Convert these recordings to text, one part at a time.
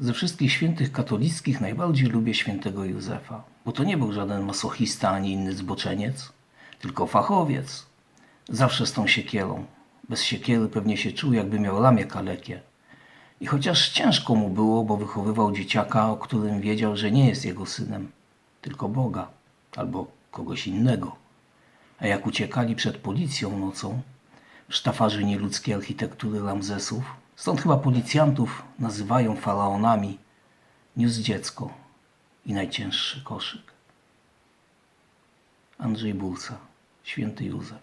Ze wszystkich świętych katolickich najbardziej lubię świętego Józefa, bo to nie był żaden masochista ani inny zboczeniec, tylko fachowiec. Zawsze z tą siekierą. Bez siekiery pewnie się czuł, jakby miał ramię kalekie. I chociaż ciężko mu było, bo wychowywał dzieciaka, o którym wiedział, że nie jest jego synem, tylko Boga albo kogoś innego. A jak uciekali przed policją nocą, sztafarzy nieludzkiej architektury Ramzesów, stąd chyba policjantów nazywają faraonami, niósł dziecko i najcięższy koszyk. Andrzej Burca, Święty Józef.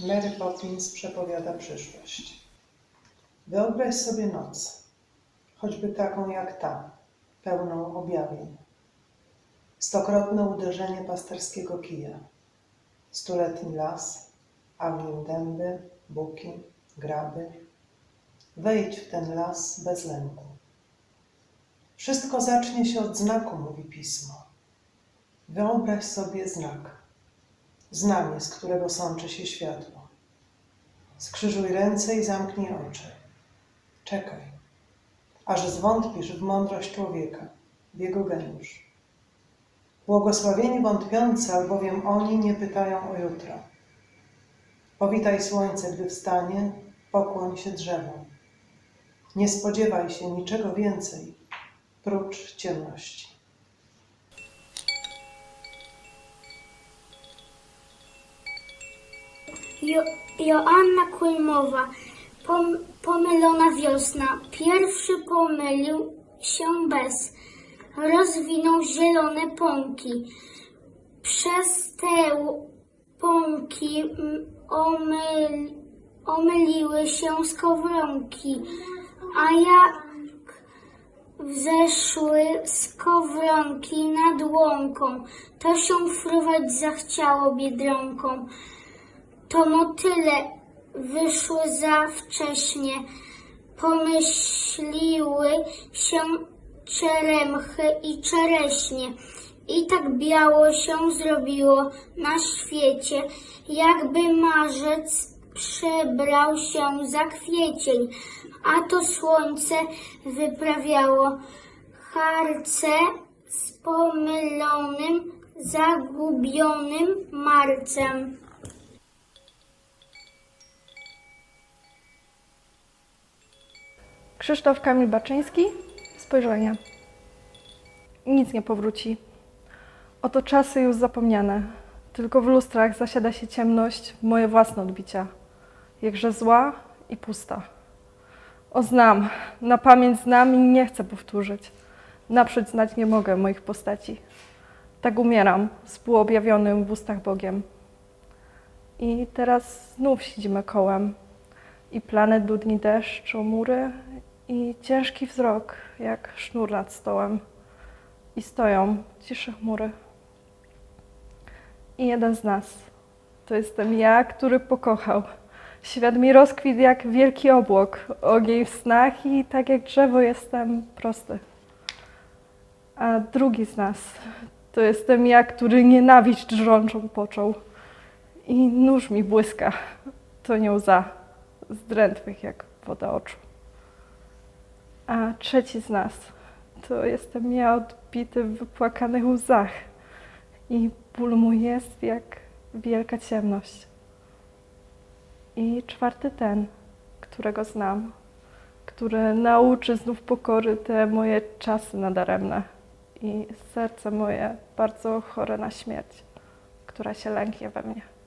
Mary Poppins przepowiada przyszłość. Wyobraź sobie noc, choćby taką jak ta, pełną objawień. Stokrotne uderzenie pasterskiego kija, stuletni las, a w nim dęby, buki, graby. Wejdź w ten las bez lęku. Wszystko zacznie się od znaku, mówi pismo. Wyobraź sobie znak znamie, z którego sączy się światło. Skrzyżuj ręce i zamknij oczy. Czekaj, aż zwątpisz w mądrość człowieka, w jego geniusz. Błogosławieni wątpiący, albowiem oni nie pytają o jutro. Powitaj słońce, gdy wstanie, pokłoń się drzewom. Nie spodziewaj się niczego więcej, prócz ciemności. Jo Joanna Kulmowa. Pom pomylona wiosna. Pierwszy pomylił się bez. Rozwinął zielone pąki. Przez te pąki mm, omyl omyliły się skowronki. A jak wzeszły skowronki nad łąką, to się fruwać zachciało biedronką to motyle wyszły za wcześnie. Pomyśliły się czeremchy i czereśnie. I tak biało się zrobiło na świecie, jakby marzec przebrał się za kwiecień, a to słońce wyprawiało harce z pomylonym, zagubionym marcem. Krzysztof Kamil Baczyński, spojrzenie. Nic nie powróci. Oto czasy już zapomniane. Tylko w lustrach zasiada się ciemność, moje własne odbicia. Jakże zła i pusta. O znam, na pamięć znam i nie chcę powtórzyć. Naprzód znać nie mogę moich postaci. Tak umieram, współobjawionym w ustach Bogiem. I teraz znów siedzimy kołem. I planet dudni deszcz o mury i ciężki wzrok, jak sznur nad stołem. I stoją cisze chmury. I jeden z nas, to jestem ja, który pokochał. Świat mi rozkwit jak wielki obłok, ogień w snach i tak jak drzewo jestem prosty. A drugi z nas, to jestem ja, który nienawiść drżączą począł. I nóż mi błyska, to nie łza, zdrętwych jak woda oczu. A trzeci z nas to jestem ja odbity w wypłakanych łzach. I ból mój jest jak wielka ciemność. I czwarty ten, którego znam, który nauczy znów pokory te moje czasy nadaremne i serce moje bardzo chore na śmierć, która się lęknie we mnie.